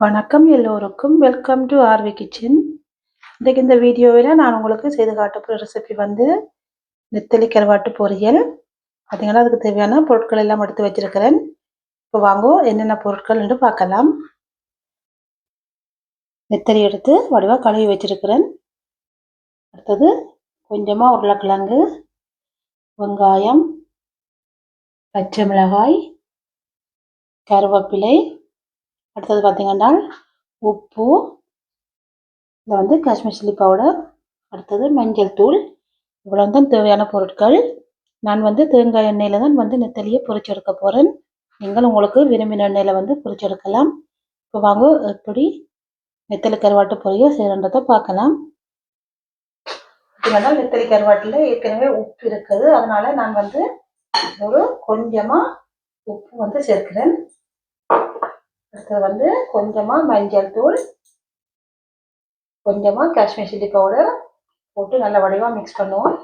வணக்கம் எல்லோருக்கும். Welcome to RV kitchen இன்றைக்கு இந்த வீடியோவில் நான் உங்களுக்கு செய்து காட்டப்போகிற ரெசிபி வந்து நெத்தலி கருவாட்டு பொரியல். பார்த்தீங்கன்னா அதுக்கு தேவையான பொருட்கள் எல்லாம் எடுத்து வச்சுருக்கிறேன். இப்போ வாங்கோ என்னென்ன பொருட்கள் என்று பார்க்கலாம். நெத்தலி எடுத்து வடிவாக கழுவி வச்சுருக்கிறேன். அடுத்தது கொஞ்சமாக உருளைக்கிழங்கு வெங்காயம் பச்சை மிளகாய் கருவேப்பிலை அடுத்தது பார்த்திங்கன்னா உப்பு இதில் வந்து காஷ்மீர் சில்லி பவுடர் அடுத்தது மஞ்சள் தூள். இவ்வளோ தான் தேவையான பொருட்கள். நான் வந்து தேங்காய் எண்ணெயில் தான் வந்து நெத்தலியை பொறிச்செடுக்க போகிறேன் நீங்கள் உங்களுக்கு விரும்பின எண்ணெயில் வந்து பொறிச்செடுக்கலாம் இப்போ வாங்க எப்படி நெத்தலி கருவாட்டு பொரிய செய்கிறன்றதை பார்க்கலாம். இதனால நெத்தலி கருவாட்டில் ஏற்கனவே உப்பு இருக்குது. அதனால் நான் வந்து ஒரு கொஞ்சமாக உப்பு வந்து சேர்க்கிறேன். அடுத்தது வந்து கொஞ்சமாக மஞ்சள் தூள் கொஞ்சமாக காஷ்மீர் சில்லி பவுடர் போட்டு நல்ல வடிவாக மிக்ஸ் பண்ணுவோம்.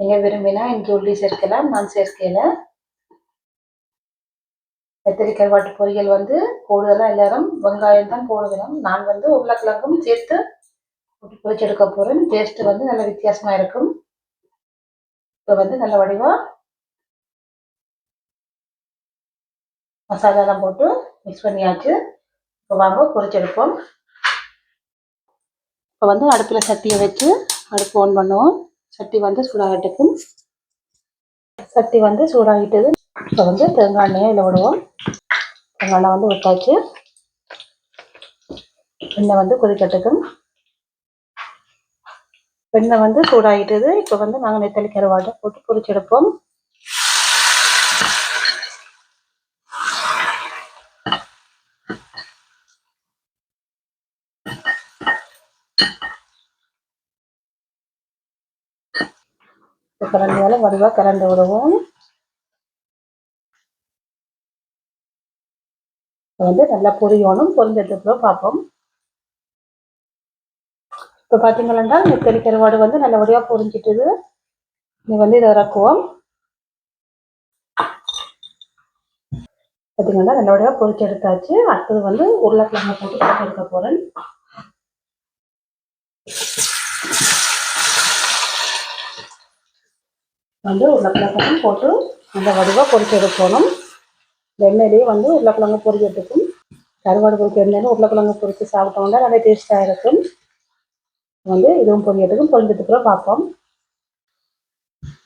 நீங்கள் விரும்பினா இங்கே உள்ளி சேர்க்கலாம் நான் சேர்க்கல. கத்திரிக்காய் வாட்டு பொரியல் வந்து கூடுதலாக எல்லாரும் வெங்காயம் தான் போடுகிறோம். நான் வந்து உருளைக்கிழங்கும் சேர்த்து போட்டு பொரிச்செடுக்க போகிறேன் டேஸ்ட்டு வந்து நல்ல வித்தியாசமாக இருக்கும். இப்போ வந்து நல்ல வடிவாக மசாலாலாம் போட்டு மிக்ஸ் பண்ணியாச்சு. இப்போ வாங்க பொரிச்செடுப்போம். இப்போ வந்து அடுப்பில் சட்டியை வச்சு அடுப்பு ஆன் பண்ணுவோம். சட்டி வந்து சூடாகட்டுக்கும் சட்டி வந்து சூடாகிட்டது. இப்போ வந்து தேங்காய் எண்ணெயை இதில் விடுவோம். தேங்காய் எண்ணெய் வந்து விட்டாச்சு எண்ணெய் வந்து கொதிக்கட்டுக்கும் எண்ணெய் வந்து சூடாகிட்டது. இப்போ வந்து நாங்கள் நெத்தலி கருவாட்டை போட்டு பொரிச்செடுப்போம். கரண்டியால் வடிவாக கரண்டு விடுவோம். வந்து நல்லா பொரியணும் பொரிஞ்சதுக்கப்புறம் பார்ப்போம். இப்போ பார்த்தீங்கன்னா நெத்தலி கருவாடு வந்து நல்லபடியாக பொரிஞ்சிட்டுது. நீ வந்து இதை இறக்குவோம். பார்த்தீங்கன்னா நல்லபடியாக பொரிச்சு எடுத்தாச்சு. அடுத்தது வந்து உருளைக்கிழங்கு போட்டு போட்டு எடுக்க போகிறேன் வந்து உருளைக்கிழங்கும் போட்டு அந்த வடிவாக பொறிச்சு எடுக்கணும். எண்ணெயிலேயே வந்து உருளைக்கிழங்கு பொரிக்கிறதுக்கும் கருவாடு பொரிக்க எண்ணெயில் உருளைக்கிழங்கு பொரித்து சாப்பிட்டோம்னா நல்லா டேஸ்ட்டாக இருக்கும். வந்து இதுவும் பொரியறதுக்கும் பொரிஞ்சதுக்குள்ள பார்ப்போம்.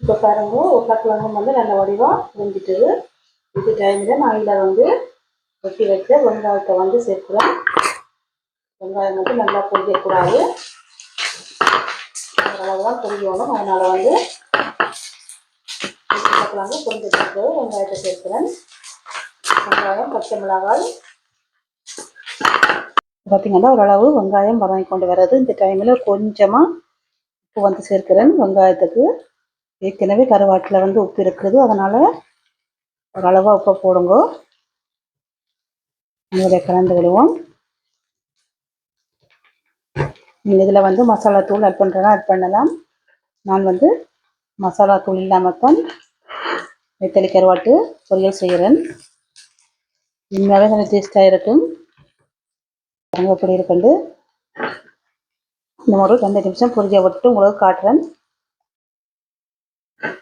இப்போ பாருங்க உருளைக்கிழங்கும் வந்து நல்ல வடிவாக பொரிஞ்சிட்டது இது டைமில் நான் இதில் வந்து வெட்டி வச்ச வெங்காயத்தை வந்து சேர்க்குறேன் வெங்காயம் வந்து நல்லா பொரியக்கூடாது ஓரளவு தான் பொரியணும் அதனால் வந்து உருளைக்கிழங்கு பொரிஞ்சதுக்கு வெங்காயத்தை சேர்க்கிறேன். வெங்காயம் பச்சை மிளகாய். பார்த்திங்கன்னா ஓரளவு வெங்காயம் வதங்கி கொண்டு வர்றது. இந்த டைமில் கொஞ்சமாக உப்பு வந்து சேர்க்கிறேன். வெங்காயத்துக்கு ஏற்கனவே கருவாட்டில் வந்து உப்பு இருக்குது. அதனால் ஓரளவாக உப்பை போடுங்க. இதில் கலந்து விடுவோம். நீங்கள் இதில் வந்து மசாலா தூள் ஆட் பண்ணுறதா ஆட் பண்ணலாம். நான் வந்து மசாலா தூள் இல்லாமல் தான் நெத்தலி கருவாட்டு பொரியல் செய்கிறேன் உண்மையாகவே நல்ல டேஸ்ட்டாக இருக்கும் பாருங்க இருக்கண்டு இந்த ஒரு ரெண்டு நிமிஷம் பொரிஞ்ச விட்டு உங்களுக்கு காட்டுறேன்.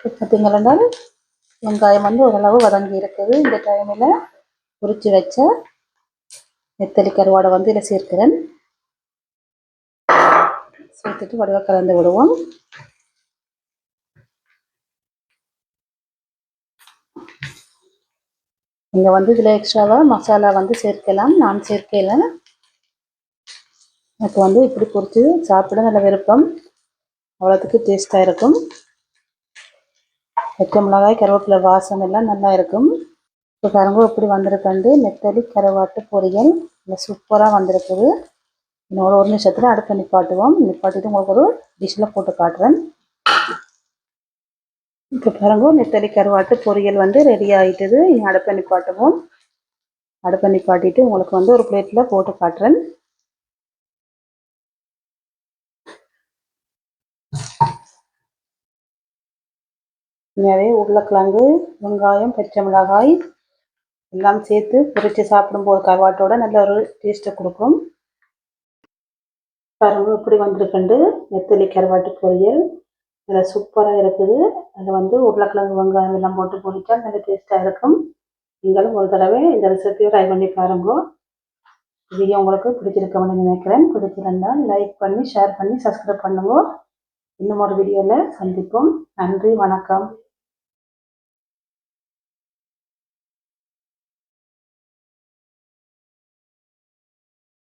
பார்த்தீங்கன்னா வெங்காயம் வந்து ஓரளவு வதங்கி இருக்குது. இந்த டைமில் உரித்து வச்ச நெத்தலி கருவாடை வந்து இதில் சேர்க்கிறேன். சேர்த்துட்டு வடிவாக கலந்து விடுவோம். நீங்கள் வந்து இதில் எக்ஸ்ட்ராவாக மசாலா வந்து சேர்க்கலாம். நான் சேர்க்கல. எனக்கு வந்து இப்படி பொறிச்சு சாப்பிட நல்ல விருப்பம். அவ்வளோத்துக்கு டேஸ்ட்டாக இருக்கும். பச்சை மிளகாய் கருவேப்பிலை வாசம் எல்லாம் நல்லா இருக்கும். இப்போ கரும்பு இப்படி வந்திருக்கண்டு நெத்தலி கருவாட்டு பொரியல். இல்லை சூப்பராக வந்திருக்குது. இன்னொரு ஒரு நிமிஷத்தில் அடுப்பை நிப்பாட்டுவோம் நிப்பாட்டிட்டு உங்களுக்கு ஒரு டிஷ்ஷில் போட்டு காட்டுறேன். இப்போ பாருங்க நெத்தலி கருவாட்டு பொரியல் வந்து ரெடி ஆகிட்டுது இனி அடுப்பை நிப்பாட்டுவோம் அடுப்பை நிப்பாட்டிட்டு உங்களுக்கு வந்து ஒரு பிளேட்டில் போட்டு காட்டுறேன். நிறைய உருளைக்கிழங்கு வெங்காயம் பச்சை மிளகாய் எல்லாம் சேர்த்து பொரித்து சாப்பிடும்போது கருவாட்டோட நல்ல ஒரு டேஸ்ட்டை கொடுக்கும். பாருங்க இப்படி வந்திருக்குண்டு நெத்தலி கருவாட்டு பொரியல். நல்லா சூப்பராக இருக்குது. அதில் வந்து உருளைக்கிழங்கு வெங்காயம் எல்லாம் போட்டு பொரிச்சா நல்ல டேஸ்ட்டாக இருக்கும். நீங்களும் ஒரு தடவை இந்த ரெசிபியை ட்ரை பண்ணி பாருங்க. வீடியோ உங்களுக்கு பிடிச்சிருக்கோம்னு நினைக்கிறேன். பிடிச்சிருந்தால் லைக் பண்ணி ஷேர் பண்ணி சப்ஸ்கிரைப் பண்ணுங்க. இன்னும் ஒரு வீடியோவில் சந்திப்போம். நன்றி வணக்கம்.